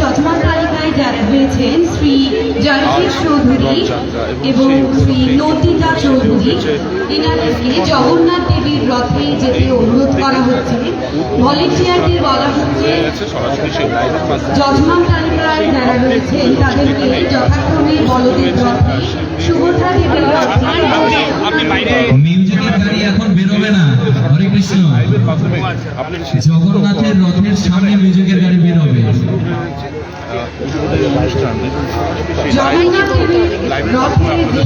যজমান তালিকায় যারা রয়েছেন শ্রী জয়শেষ চৌধুরী এবং শ্রী নন্দিতা চৌধুরী এনাদেরকে জগন্নাথ দেবীর রথে যেতে অনুরোধ করা হচ্ছে। ভলেন্টিয়ারদের বলা হচ্ছে যজমান তালিকায় যারা রয়েছেন তাদেরকে যথাক্রমে বলদেব রথে সুভদ্রা দেবীর রথে জগন্নাথের রথের সামনে মিউজিকের গাড়ি বেরোবে।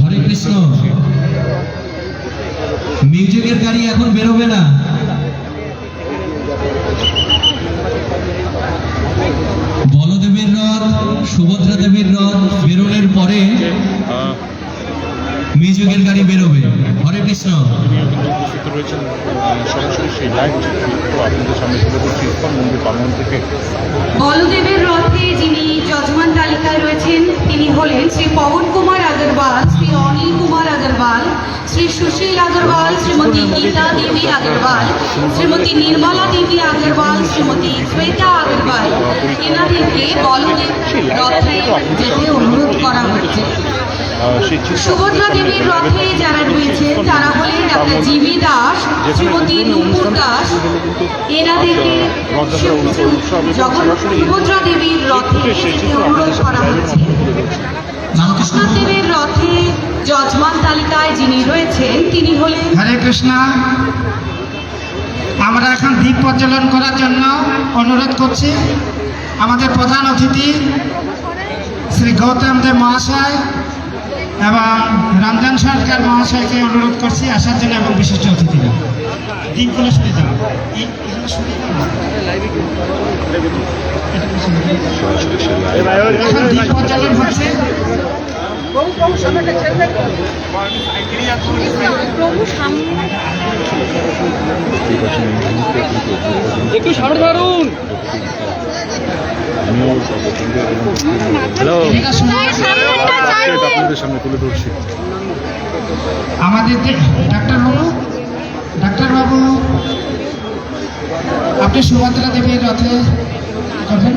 হরে কৃষ্ণ। মিউজিকের গাড়ি এখন বেরোবে না। বলদেবের রথ সুভদ্রা দেবীর রথ বেরোনের পরে মিউজিকের গাড়ি বেরোবে। হরে কৃষ্ণ। তিনিও কিন্তু উপস্থিত রয়েছেন সরাসরি সেই লাইভ আপনাদের সামনে তুলে ধরছি ইস্কন মন্দির প্রাঙ্গণ থেকে। বলদেবের রথে যিনি যজমান তালিকায় রয়েছেন তিনি হলেন শ্রী পবন কুমার আগরওয়াল শ্রী অনিল কুমার আগরওয়াল শ্রী সুশীল আগরওয়াল শ্রীমতী গীতা দেবী আগরওয়াল শ্রীমতী নির্মলা দেবী আগরওয়াল শ্রীমতী শ্বেতা আগরওয়াল। এনাদেরকে বলদেব রথে যেতে অনুরোধ করা হচ্ছে সুভদ্রা দেবীর রথে যারা রয়েছেন তারা হলেন ডাক্তার জিবি দাস শ্রীমতী নুপুর দাস এনাদেরকে যখন সুভদ্রা দেবীর রথে অনুরোধ করা হচ্ছে। জগন্নাথ দেবের রথে যজমান তালিকায় যিনি রয়েছেন তিনি হলেন হরে কৃষ্ণ। আমরা এখন দ্বীপ প্রজ্বলন করার জন্য অনুরোধ করছি আমাদের প্রধান অতিথি শ্রী গৌতম দেব মহাশয় এবং রঞ্জন সরকার মহাশয়কে অনুরোধ করছি আসার জন্য এবং বিশিষ্ট অতিথিরা দ্বীপগুলো শুনে এখন হচ্ছে। কিন্তু একটু সামনে ধরুন হ্যালো আপনাদের সামনে তুলে ধরছি। আমাদের ডাক্তারবাবু ডাক্তারবাবু আপনি সুভদ্রা দেবীর রথে মন্দির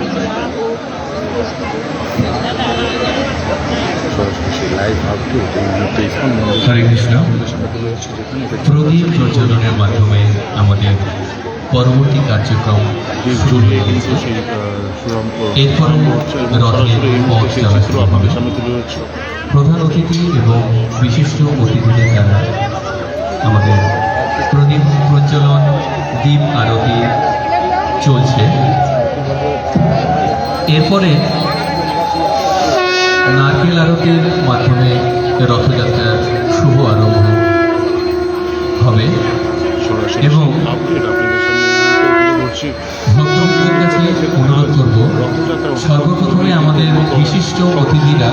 হরে কৃষ্ণ। প্রদীপ প্রজ্বলনের মাধ্যমে আমাদের পরবর্তী কার্যক্রম শুরু হয়ে গেছে। এরপরে রথের পথ শুরু হবে। প্রধান অতিথি এবং বিশিষ্ট অতিথিদের দ্বারা আমাদের প্রদীপ প্রজ্বলন দ্বীপ আরতি চলছে। এরপরে নারকেল আরতির মাধ্যমে রথযাত্রার শুভ আরম্ভ হবে এবং ভক্তদের কাছে অনুরোধ করব, সর্বপ্রথমে আমাদের বিশিষ্ট অতিথিরা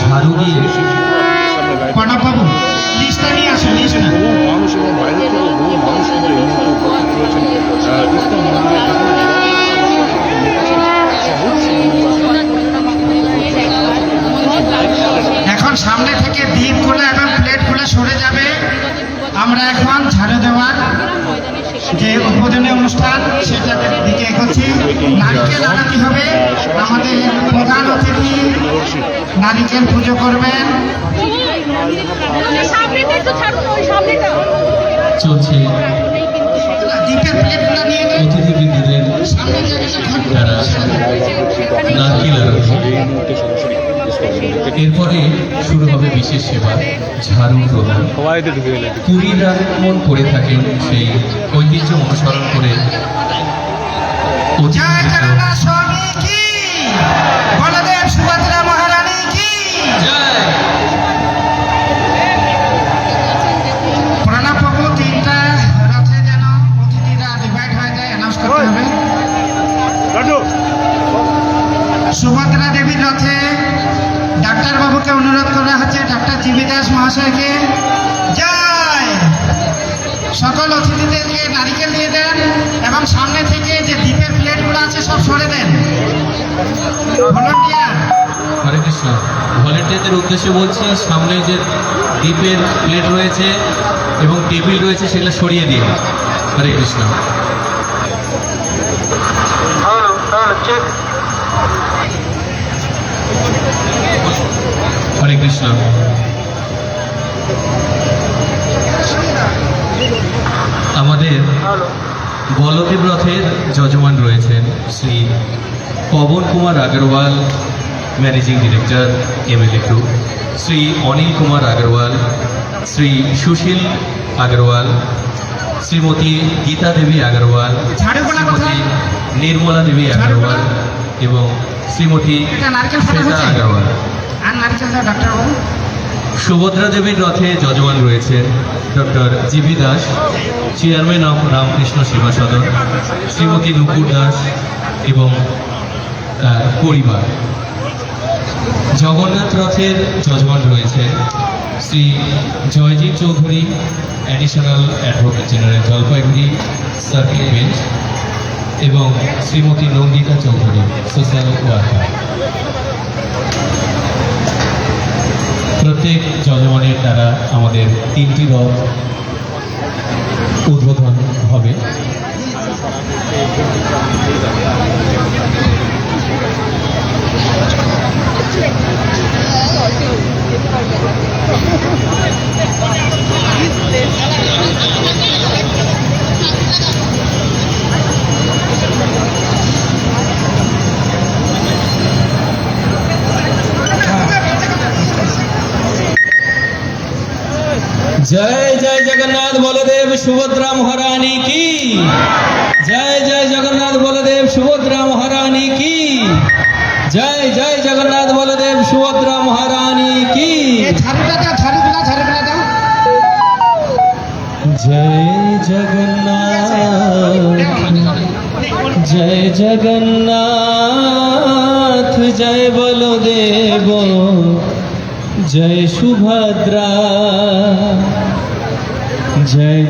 ঝাড়ু দিয়ে চিত্র সামনে লিস্টটা নিয়ে আসুন নিয়ে আসুন বহু মানুষ এবং বাইরে থেকে বহু মানুষ কিন্তু এই মুহূর্তে উপস্থিত রয়েছেন। ইস্কন মন্দিরে এখন সামনে থেকে দ্বীপগুলো এবং প্লেটগুলো সরে যাবে। আমরা এখন ঝাড়ু দেওয়ার যে উদ্বোধনী অনুষ্ঠান সেটার দিকে এগোচ্ছি। নারিকেল আরতি হবে। আমাদের প্রধান নারিকেল পুজো করবেন। চলছে। অতিথিবৃন্দদের নারকেল এরপরে শুরু হবে বিশেষ সেবা ঝাড়ু প্রদান। পুরীরা যেমন করে থাকেন সেই ঐতিহ্য অনুসরণ করে জয় জিবি মহাশয়কে জয়। সকল অতিথিদেরকে নারিকেল দিয়ে দেন এবং সামনে থেকে যে দ্বীপের প্লেটগুলো আছে সব সরে দেন। হরে কৃষ্ণ। ভলেন্টিয়ারদের উদ্দেশ্যে বলছি, সামনে যে দ্বীপের প্লেট রয়েছে এবং টেবিল রয়েছে, সেগুলো সরিয়ে দিন। হরে কৃষ্ণ। হরে কৃষ্ণ। আমাদের বলদেব রথের যজমান রয়েছেন Shri Pawan Kumar Agarwal managing director MLA group Shri Anil Kumar Agarwal Shri Sushil Agarwal Shrimati Gita Devi Agarwal Shrimati Nirmala Devi Agarwal এবং শ্রীমতী শ্বেতা? আগরওয়াল। আর নারকেল সুভদ্রা দেবীর রথে যজমান রয়েছেন doctor GB Das, chairman of Ramakrishna Seva Sadan, Shrimati নুপুর দাস এবং তার পরিবার। জগন্নাথ রথের যজমান রয়েছে Shri Joyjit Chowdhury additional advocate general Jalpaiguri circuit bench এবং শ্রীমতী নন্দিতা চৌধুরী সোশ্যাল ওয়ার্কার প্রত্যেক যজমানের দ্বারা আমাদের তিনটি রথ উদ্বোধন হবে। জয় জয় জগন্নাথ বলদেব সুভদ্রা মহারানী কি? জয় জয় জগন্নাথ বলদেব সুভদ্রা মহারানী কি? জয় জয় জগন্নাথ বলদেব সুভদ্রা মহারানী কি? জয় জগন্নাথ জয় জগন্নাথ জয় বলদেব জয় সুভদ্রা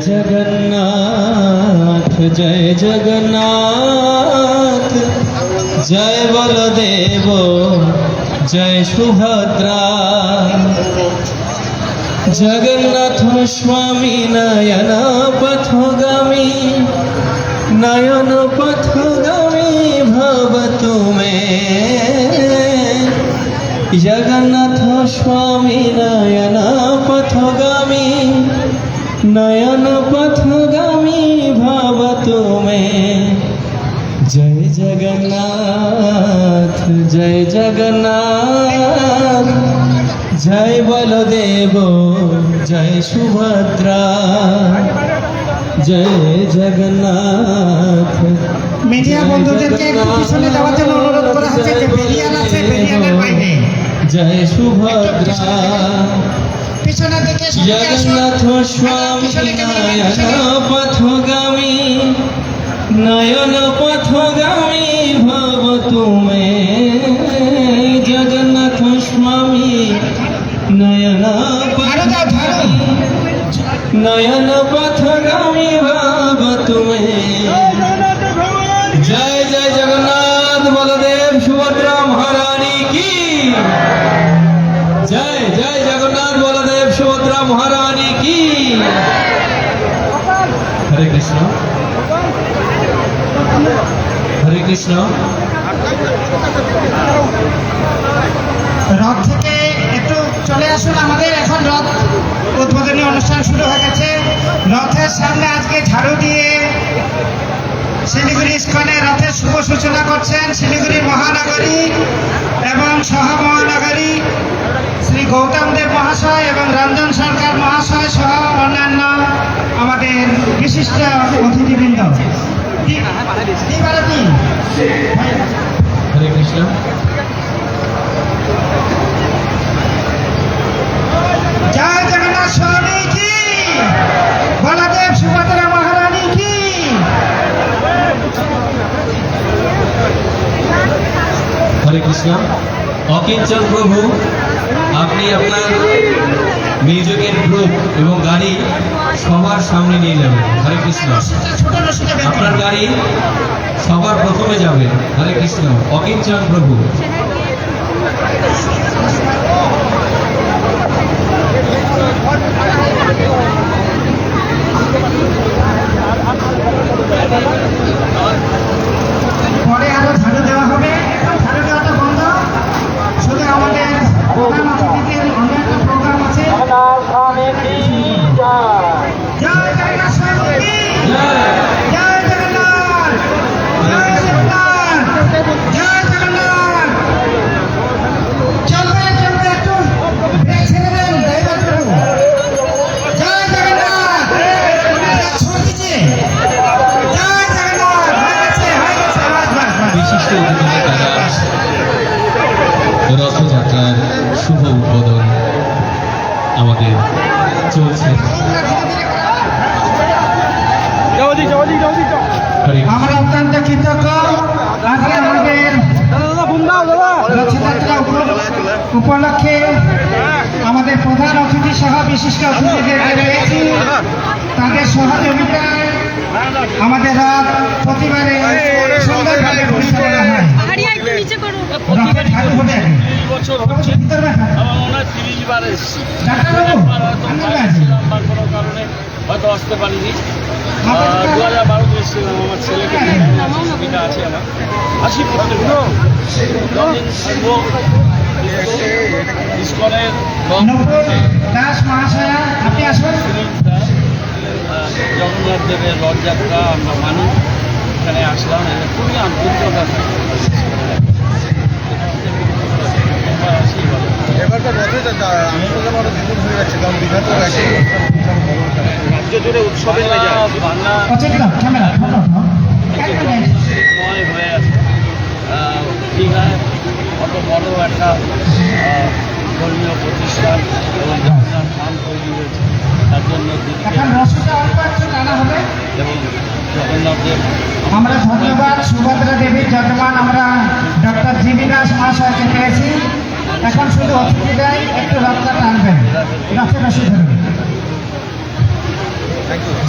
জগন্নাথ, জয় জগন্নাথ। জয় বলদেব, জয় সুভদ্রা। জগন্নাথ স্বামী, নয়ন পথগামী। নয়ন পথগামী ভব তুমে। জগন্নাথ স্বামী, নয়ন পথগামী। নয়ন পথগামী ভব তুমে। জয় জগন্নাথ জয় জগন্নাথ। জয় বলদেব জয় সুভদ্রা। জয় জগন্নাথ মিডিয়া বন্ধুদেরকে একটু পিছনে যাওয়ার জন্য অনুরোধ করা হচ্ছে যে বেরিয়াল আছে বেরিয়ালের বাইরে। জয় সুভদ্রা। জগন্নাথ স্বামী পিছনে ক্যামেরা, নয়ন পথগামী নয়ন পথগামী ভব তুমে। জগন্নাথ স্বামী নয়ন নয়ন পথগামী ভাব তুমে। জয় জয় জগন্নাথ, বলদেব, সুভদ্রা, মহারানী, কি? হরে কৃষ্ণ। হরে কৃষ্ণ। রথ থেকে একটু চলে আসুন আমাদের। এখন রথ উদ্বোধনী অনুষ্ঠান শুরু হয়ে গেছে। রথের সামনে আজকে ঝাড়ু দিয়ে শিলিগুড়ি ইস্কনে রথের শুভ সূচনা করছেন শিলিগুড়ি মহানগরী এবং সহ মহানগরী শ্রী গৌতম দেব মহাশয় এবং রঞ্জন সরকার মহাশয় সহ অন্যান্য আমাদের বিশিষ্ট অতিথিবৃন্দ। হরে কৃষ্ণ। জয় জগন্নাথ স্বামী কি? বলদেব সুভদ্রা মহারানী কি? হরে কৃষ্ণ। অকিঞ্চন প্রভু। আপনি আপনার মিউজিকের গ্রুপ এবং গাড়ি সবার সামনে নিয়ে যাবেন। হরে কৃষ্ণ। আপনার গাড়ি সবার প্রথমে যাবে। হরে কৃষ্ণ। অকিঞ্চন প্রভু। উপলক্ষে আমাদের প্রধান অতিথি সহ বিশিষ্ট অতিথিদেরকে পেয়েছি তাদের সহযোগিতায় আমাদের রথ প্রতিবারে সুন্দরভাবে পরিচালনা হয় হয়তো আসতে পারিনি দু হাজার বারোতে এসেছিলাম আমার ছেলেকে সুবিধা আছে আমার আসি থাকব ইস্কনের দাস মহাশয়া আপনি আসুন জগন্নাথ দেবের রথযাত্রা আমরা মানি এখানে আসলাম খুবই আন্তরিকতা। এবারকার রথযাত্রা আনন্দটা আরও দ্বিগুণ হয়ে যাচ্ছে কারণ দীঘা তো একই রাজ্য জুড়ে উৎসবে হয়ে বাংলা- হয়ে আছে। দীঘায় অত বড় একটা ধর্মীয় প্রতিষ্ঠান এবং জগন্নাথ ধাম তৈরি হয়েছে তার জন্য এবং জগন্নাথের আমরা ধন্যবাদ সুভদ্রা দেবীর যজমান আমরা ডক্টর জিবি দাস মহাশয়কে পেয়েছি। এখন শুধু অতিথিরাই একটু রক্তটা টানবেন। রসি ধরুন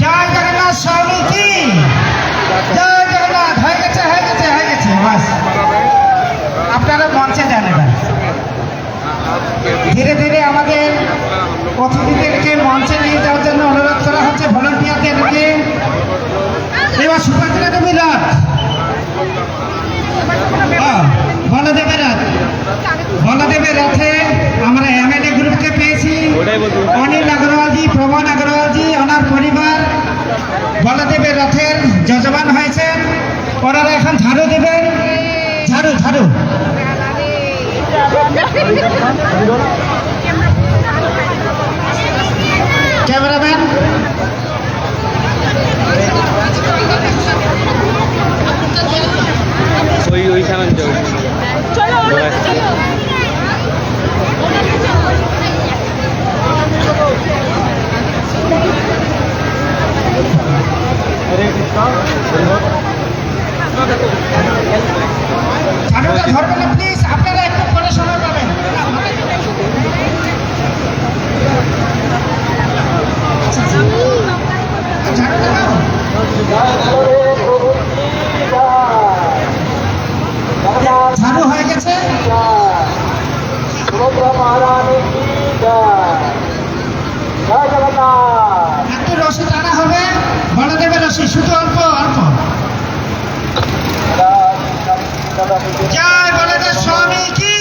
জয় জগন্নাথ স্বামী কি জয় জগন্নাথ। হয়ে গেছে হয়ে গেছে হয়ে গেছে। বাস। আপনারা মঞ্চে যান এবার। ধীরে ধীরে আমাদের অতিথিদেরকে মঞ্চে নিয়ে যাওয়ার জন্য অনুরোধ করা হচ্ছে ভলেন্টিয়ারদেরকে এবার সুপার দেবী 我以为下面只 জয় বলদেব স্বামী কি?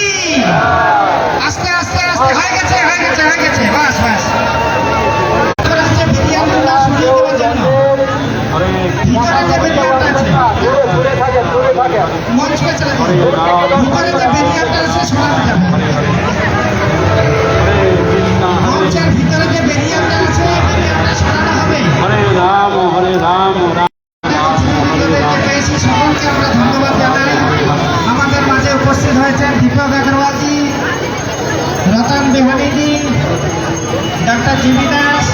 আস্তে আস্তে আস্তে হয়ে গেছে হয়ে গেছে হয়ে গেছে। বাস বাস। ভিতরে যে আছে মঞ্চে চলে ভিতরে যে ডক্টর জিবি দাস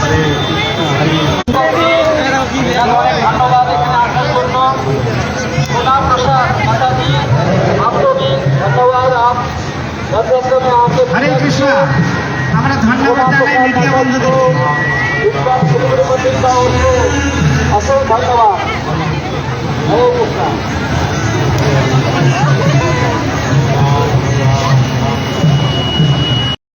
ধন্যবাদ এখানে আসার জন্য। সোনা প্রসাদ মাতাজি আপনাকে ধন্যবাদ আপ যথাক্রমে আমাকে হরে কৃষ্ণ। আমরা ধন্যবাদ জানাই মিডিয়া মন্দির অসংখ্য ধন্যবাদ। হরে কৃষ্ণ।